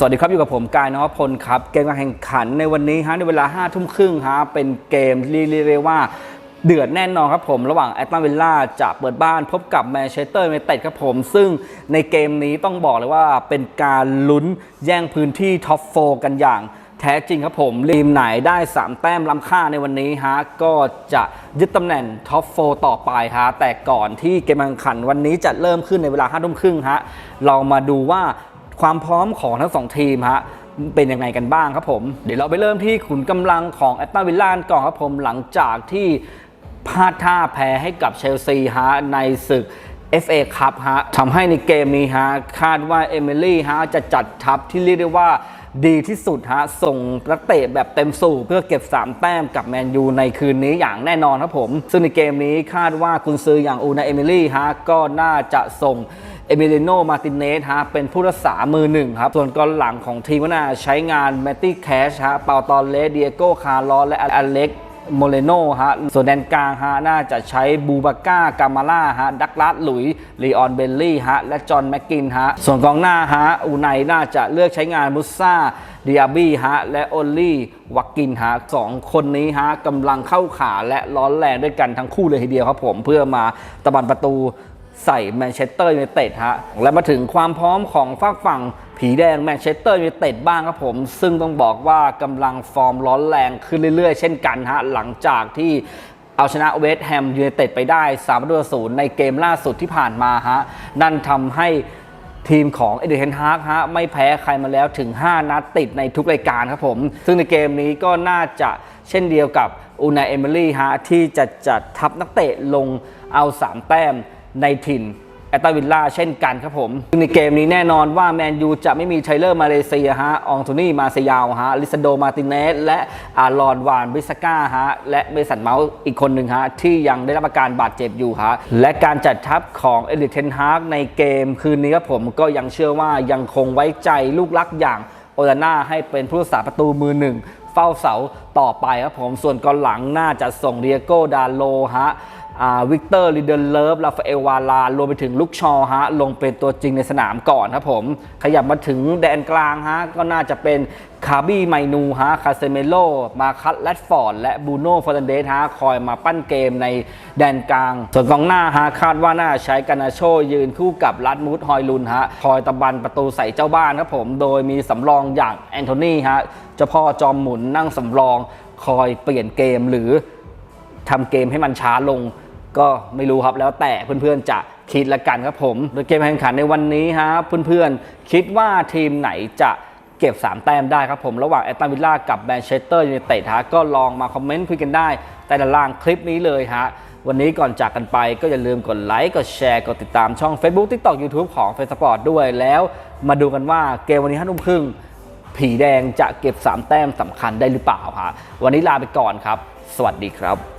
สวัสดีครับอยู่กับผมกายนวพลครับ เกมการแข่งขันในวันนี้ฮะในเวลา5้าทุ่มครึ่งฮะเป็นเกมที่เรียกได้ว่าเดือดแน่นอนครับผมระหว่างแอตตันวิลล่าจะเปิดบ้านพบกับแมนเชสเตอร์ยูไนเต็ดครับผม ซึ่งในเกมนี้ต้องบอกเลยว่าเป็นการลุ้นแย่งพื้นที่ท็อปโฟกันอย่างแท้จริงครับผมทีมไหนได้ 3 แต้มล้ำค่าในวันนี้ฮะก็จะยึดตำแหน่งท็อปโฟต่อไปฮะแต่ก่อนที่เกมแข่งขันวันนี้จะเริ่มขึ้นในเวลา5้าทุ่มครึ่งฮะเรามาดูว่า ความพร้อมของทั้งสองทีมฮะเป็นยังไงกันบ้างครับผม เดี๋ยวเราไปเริ่มที่ขุนกำลังของแอตตันวิลล่าก่อนครับผมหลังจากที่พลาดท่าแพ้ให้กับเชลซีฮะในศึก FA ครับฮะทำให้ในเกมนี้ฮะคาดว่าเอมิลี่ฮะจะจัดทัพที่เรียกได้ว่าดีที่สุดฮะส่งนักเตะแบบเต็มสูบเพื่อเก็บ 3 แต้มกับแมนยูในคืนนี้อย่างแน่นอนครับผม ซึ่งในเกมนี้คาดว่าคุณซื้ออย่างอูนาเอมิลี่ฮะก็น่าจะส่ง เอมิเลโนมาตินเนสฮะเป็นผู้รักษามือหนึ่งครับ ส่วนกองหลังของทีมก็น่าใช้งานแมตตี้แคชฮะเปาตอนเลสเดียโก้คาร์ลอสและอเล็กโมเลโนฮะ ส่วนแดนกลางฮะ น่าจะใช้บูบาก้ากามาล่าฮะ ดักลัสหลุยลีออนเบลลี่ฮะ และจอห์นแม็กกินฮะ ส่วนกองหน้าฮะ อูไนน่าจะเลือกใช้งานมุสซาดิอาบี้ฮะ และโอลลี่วักกินฮะสองคนนี้ฮะกำลังเข้าขาและร้อนแรงด้วยกันทั้งคู่เลยทีเดียวครับผมเพื่อมาตะบันประตู ใส่แมนเชสเตอร์ยูไนเต็ดฮะ และมาถึงความพร้อมของฝากฝั่งผีแดงแมนเชสเตอร์ยูไนเต็ดบ้างครับผม ซึ่งต้องบอกว่ากำลังฟอร์มร้อนแรงขึ้นเรื่อยๆ เช่นกันฮะ หลังจากที่เอาชนะเวสต์แฮมยูไนเต็ดไปได้3ประตูศูนย์ในเกมล่าสุดที่ผ่านมาฮะ นั่นทำให้ทีมของเอเดนเทนฮากฮะไม่แพ้ใครมาแล้วถึง 5 นัดติดในทุกรายการครับผม ซึ่งในเกมนี้ก็น่าจะเช่นเดียวกับอูนาเอมิลี่ฮะที่จะจัดทัพนักเตะลงเอา 3 แต้ม ในถิ่นแอตตาวิลล่าเช่นกันครับผมในเกมนี้แน่นอนว่าแมนยูจะไม่มีไทเลอร์มาเลเซียฮะ อองโทนี่มาเซยาวฮะ ลิซาโดมาติเนส และอารอนวานบิสก้าฮะ และเมสันเมาส์อีกคนหนึ่งฮะ ที่ยังได้รับอาการบาดเจ็บอยู่ฮะ และการจัดทัพของเอลิเทนฮาร์กในเกมคืนนี้ครับผมก็ยังเชื่อว่ายังคงไว้ใจลูกรักอย่างโอลาน่าให้เป็นผู้รักษาประตูมือหนึ่งเฝ้าเสาต่อไปครับผมส่วนกองหลังน่าจะส่งเดียโก้ดาโลฮะ วิกเตอร์ลิเดนเลิฟลาฟาเอลวาลารวมไปถึงลูกชอฮะลงเป็นตัวจริงในสนามก่อนครับผม ขยับมาถึงแดนกลางฮะก็น่าจะเป็นคาบี้ไมนูฮะคาเซเมโลมาคัตแรดฟอร์ด และบูโน่ฟอร์นันเดสฮะคอยมาปั้นเกมในแดนกลาง ส่วนกองหน้าฮะคาดว่าน่าใช้กานาโชยืนคู่กับลัดมูดฮอยลุนฮะคอยตะบันประตูใส่เจ้าบ้านครับผม โดยมีสำรองอย่างแอนโทนีฮะเจ้าพ่อจอมหมุนนั่งสำรอง คอยเปลี่ยนเกมหรือทำเกมให้มันช้าลง ก็ไม่รู้ครับแล้วแต่เพื่อนๆจะคิดละกันครับผมโดยเกมแข่งขันในวันนี้ฮะเพื่อนๆคิดว่าทีมไหนจะเก็บ 3 แต้มได้ครับผมระหว่างแอตตันวิลล่ากับแมนเชสเตอร์ยูไนเต็ดฮะก็ลองมาคอมเมนต์คุยกันได้ใต้ด้านล่างคลิปนี้เลยฮะวันนี้ก่อนจากกันไปก็อย่าลืมกดไลค์กดแชร์กดติดตามช่อง Facebook TikTok YouTube ของ f a c e p o r t ด้วยแล้วมาดูกันว่าเกมวันนี้ห้าทุ่มครึ่งผีแดงจะเก็บ 3 แต้มสำคัญได้หรือเปล่าฮะวันนี้ลาไปก่อนครับ สวัสดีครับ